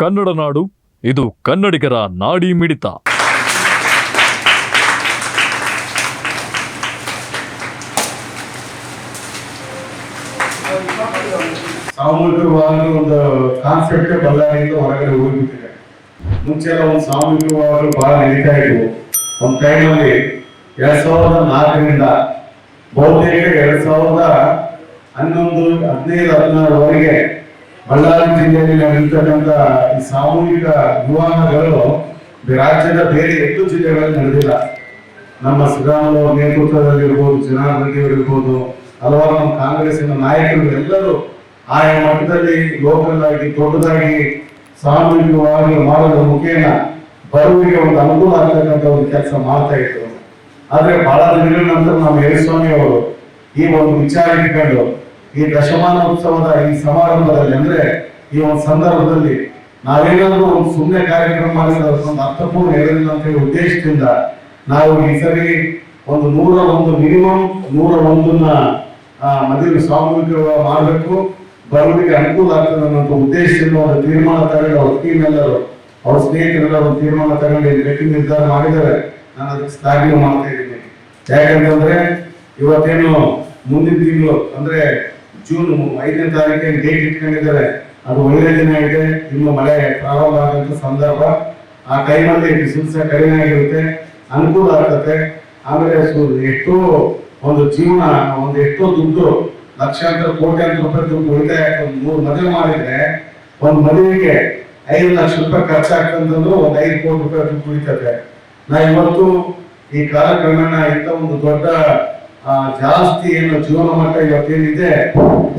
ಕನ್ನಡ ನಾಡು, ಇದು ಕನ್ನಡಿಗರ ನಾಡಿ ಮಿಡಿತ. ಸಾಮೂಹಿಕವಾಗಿ ಒಂದು ಕಾನ್ಸೆಪ್ಟ್ ಬಳ್ಳಾರಿಯಿಂದ ಹೊರಗಡೆ ಹೋಗ್ಬಿಟ್ಟಿದೆ. ಮುಂಚೆ ಎಲ್ಲ ಒಂದು ಸಾಮೂಹಿಕವಾಗಿ ಬಹಳ ನಡೀತಾ ಇದ್ವು. ಒಂದು ಟೈಮಲ್ಲಿ ಎರಡ್ ಸಾವಿರದ ನಾಲ್ಕರಿಂದ ಬಹುತೇಕ ಎರಡ್ ಸಾವಿರದ ಹನ್ನೊಂದು, ಹದಿನೈದು ಹದಿನಾರವರೆಗೆ ಬಳ್ಳಾರಿ ಜಿಲ್ಲೆಯಲ್ಲಿ ನಡೆದಿರ್ತಕ್ಕಂಥ ಈ ಸಾಮೂಹಿಕ ವಿವಾಹಗಳು ರಾಜ್ಯದ ಬೇರೆ ಎಷ್ಟು ಜಿಲ್ಲೆಗಳಲ್ಲಿ ನಡೆದಿಲ್ಲ. ನಮ್ಮ ಸಿದ್ದರಾಮಯ್ಯ ನೇತೃತ್ವದಲ್ಲಿರ್ಬೋದು, ಜನಾರ್ದನ್ ರೆಡ್ಡಿ ಇರ್ಬೋದು ಹಲವಾರು ನಮ್ಮ ಕಾಂಗ್ರೆಸ್ಸಿನ ನಾಯಕರು ಎಲ್ಲರೂ ಆಯಾ ಮಟ್ಟದಲ್ಲಿ ಲೋಕಲ್ ಆಗಿ ದೊಡ್ಡದಾಗಿ ಸಾಮೂಹಿಕವಾಗಿ ಮಾಡೋದ್ರ ಮುಖೇನ ಬರುವಿಗೆ ಒಂದು ಅನುಕೂಲ ಆಗ್ತಕ್ಕಂಥ ಒಂದು ಕೆಲಸ ಮಾಡ್ತಾ ಇತ್ತು ಆದ್ರೆ ಬಹಳ ದಿನಗಳ ನಂತರ ನಮ್ಮ ಯೇಸ್ವಾಮಿ ಅವರು ಈ ಒಂದು ವಿಚಾರ ಇಟ್ಕೊಂಡು ಈ ದಶಮಾನೋತ್ಸವದ ಈ ಸಮಾರಂಭದಲ್ಲಿ ಅಂದ್ರೆ ಈ ಒಂದು ಸಂದರ್ಭದಲ್ಲಿ ನಾವೇನಾದ್ರೂ ಒಂದು ಸುಮ್ಮನೆ ಕಾರ್ಯಕ್ರಮ ಮಾಡಿದ್ರೆ ಒಂದು ಅರ್ಥಪೂರ್ಣ ಹೇಳಿಲ್ಲ ಅಂತ ಹೇಳಿ ಉದ್ದೇಶದಿಂದ ನಾವು ಈ ಸರಿ ಒಂದು ನೂರ ಒಂದು ಮಿನಿಮಮ್ ನೂರ ಒಂದನ್ನ ಮದುವೆ ಸಾಮೂಹಿಕ ಮಾಡಬೇಕು. ಬರೋದಕ್ಕೆ ಅನುಕೂಲ ಆಗ್ತದೆ ಅನ್ನೋ ಉದ್ದೇಶದಿಂದ ಒಂದು ತೀರ್ಮಾನ ತಗೊಂಡು ಅವ್ರ ಟೀಮ್ ಎಲ್ಲರೂ, ಅವ್ರ ಒಂದು ತೀರ್ಮಾನ ತಗೊಂಡು ಗಟ್ಟಿ ನಿರ್ಧಾರ ಮಾಡಿದರೆ ನಾನು ಅದಕ್ಕೆ ಶ್ಲಾಘನೆ ಮಾಡ್ತಾ ಇದ್ದೀನಿ. ಯಾಕಂತಂದ್ರೆ ಇವತ್ತೇನು ಮುಂದಿನ ತಿಂಗಳು ಅಂದ್ರೆ ಜೂನ್ ಐದನೇ ತಾರೀಕಿಗೆ ಡೇಟ್ ಇಟ್ಕೊಂಡಿದ್ದಾರೆ. ಅದು ಒಳ್ಳೆ ದಿನ ಇದೆ. ನಿಮ್ಮ ಮಳೆ ಪ್ರಾರಂಭ ಆಗುವಂತ ಸಂದರ್ಭ. ಆ ಟೈಮಲ್ಲಿ ಬಿಸಿಲು ಕಡಿಮೆ ಆಗಿರುತ್ತೆ. ಅನುಕೂಲ ಆಗ್ತದೆ ಆಮೇಲೆ ಎಷ್ಟೋ ಒಂದು ಜೀವನ, ಒಂದು ಎಷ್ಟೋ ದುಡ್ಡು, ಲಕ್ಷಾಂತರ, ಕೋಟ್ಯಾಂತರ ರೂಪಾಯಿ ದುಡ್ಡು ಉಳಿತಾಯ ಒಂದು ಮೂರು ಮದುವೆ ಮಾಡಿದ್ರೆ ಒಂದು ಮದುವೆಗೆ ಐದು ಲಕ್ಷ ರೂಪಾಯಿ ಖರ್ಚಾಗ್ತಂತಂದ್ರು ಒಂದು ಐದು ಕೋಟಿ ರೂಪಾಯಿ ದುಡ್ಡು ಉಳಿತದೆ ನಾ ಇವತ್ತು ಈ ಕಾಲಕ್ರಮೇಣ ಇಂಥ ಒಂದು ದೊಡ್ಡ ಜಾಸ್ತಿ ಏನು ಜೀವನ ಮಟ್ಟ ಇವತ್ತೇನಿದೆ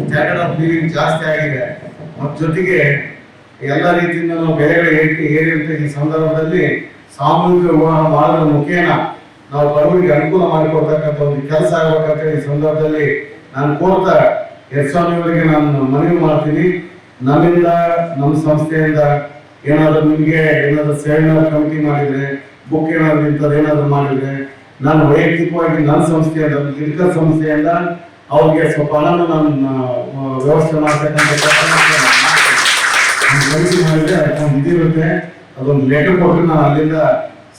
ಸ್ಟ್ಯಾಂಡರ್ಡ್ ಆಫ್ ಲಿವಿಂಗ್ ಜಾಸ್ತಿ ಆಗಿದೆ. ಮತ್ತು ಜೊತೆಗೆ ಎಲ್ಲ ರೀತಿಯಿಂದ ನಾವು ಬೆಲೆಗಳ ಏರಿಕೆ ಏರಿದಂತ ಈ ಸಂದರ್ಭದಲ್ಲಿ ಸಾಮೂಹಿಕ ವಿವಾಹ ಮಾಡೋದ್ರ ಮುಖೇನ ನಾವು ಬಡವರಿಗೆ ಅನುಕೂಲ ಮಾಡಿಕೊಡ್ತಕ್ಕಂಥ ಒಂದು ಕೆಲಸ ಆಗ್ಬೇಕಂತ ಈ ಸಂದರ್ಭದಲ್ಲಿ ನಾನು ಕೋರ್ತಾ ಯಶಸ್ವಾಮಿಯವರಿಗೆ ನಾನು ಮನವಿ ಮಾಡ್ತೀನಿ. ನಮ್ಮಿಂದ ನಮ್ಮ ಸಂಸ್ಥೆಯಿಂದ ಏನಾದರೂ ನಿಮಗೆ ಏನಾದರೂ ಸೆಮಿನಾರ್ ಕಮಿಟಿ ಮಾಡಿದ್ರೆ, ಬುಕ್ ಏನಾದರೂ ಇಂಥದ್ದು ಏನಾದರೂ ಮಾಡಿದ್ರೆ ನಾನು ವೈಯಕ್ತಿಕವಾಗಿ ನನ್ನ ಸಂಸ್ಥೆಯಿಂದ ಮೆಡಿಕಲ್ ಸಂಸ್ಥೆಯಿಂದ ಅವ್ರಿಗೆ ಸ್ವಲ್ಪ ಹಣನ ನಾನು ವ್ಯವಸ್ಥೆ ಮಾಡ್ತಕ್ಕಂಥ ಅದಕ್ಕೊಂದು ಇದಿರುತ್ತೆ ಅದೊಂದು ಲೆಟರ್ ಕೊಟ್ಟು ನಾನು ಅಲ್ಲಿಂದ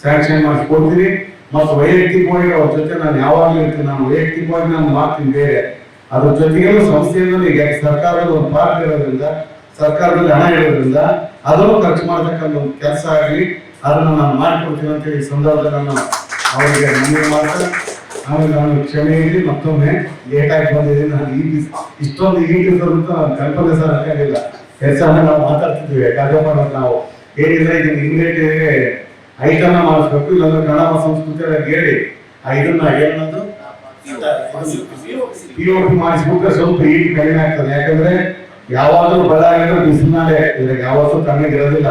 ಸ್ಯಾಂಕ್ಷನ್ ಮಾಡಿಸ್ಕೊಡ್ತೀನಿ. ಮತ್ತು ವೈಯಕ್ತಿಕವಾಗಿ ಅವ್ರ ಜೊತೆ ನಾನು ಯಾವಾಗಲೂ ಇರ್ತೀನಿ. ನಾನು ವೈಯಕ್ತಿಕವಾಗಿ ನಾನು ಮಾಡ್ತೀನಿ ಬೇರೆ. ಅದ್ರ ಜೊತೆಗೆ ಸಂಸ್ಥೆಯಿಂದ ಈಗ ಸರ್ಕಾರದ ಒಂದು ಪಾರ್ಟ್ ಇರೋದ್ರಿಂದ, ಸರ್ಕಾರದಲ್ಲಿ ಹಣ ಇರೋದ್ರಿಂದ ಅದನ್ನು ಖರ್ಚು ಮಾಡ್ತಕ್ಕಂಥ ಒಂದು ಕೆಲಸ ಆಗಲಿ. ಅದನ್ನು ನಾನು ಮಾಡಿಕೊಡ್ತೀನಿ ಅಂತೇಳಿ ಸಂದರ್ಭದಲ್ಲಿ ನಾನು ಅವರಿಗೆ ಮನವಿ ಮಾಡ್ತಾ ಆಮೇಲೆ ನಾನು ಕ್ಷಮೆ ಹೇಳಿ ಮತ್ತೊಮ್ಮೆ ಲೇಟ್ ಆಗಿ ಬಂದಿದ್ದೀನಿ ನಾನು ಈ ಇಷ್ಟೊಂದು ಈ ದಿವಸ ಅಂತ ಕಲ್ಪನೆ ಸಹ ಹಾಕಿಲ್ಲ ಹೆಸರನ್ನ ನಾವು ಮಾತಾಡ್ತಿದ್ವಿ ಕಾರ್ಯಕ್ರಮ ನಾವು. ಏನಿಲ್ಲ ಇದನ್ನು ಇಮಿಡಿಯೇಟ್ ಐಟಮ್ನ ಮಾಡಿಸ್ಬೇಕು, ಇಲ್ಲಾಂದ್ರೆ ಕನ್ನಡ ಸಂಸ್ಕೃತಿ ಹೇಳಿ ಆ ಇದನ್ನ ಏನದು ಪಿ ಒ ಪಿ ಮಾಡಿಸ್ಬಿಟ್ರೆ ಸ್ವಲ್ಪ ಈ ಕಡಿಮೆ ಆಗ್ತದೆ. ಯಾಕಂದ್ರೆ ಯಾವಾಗಲೂ ಬಳ್ಳಾರಿ ಬಿಸಿಲಲ್ಲೇ ಇದ್ರಾಗ ಯಾವತ್ತೂ ತಣ್ಣಗಿರೋದಿಲ್ಲ.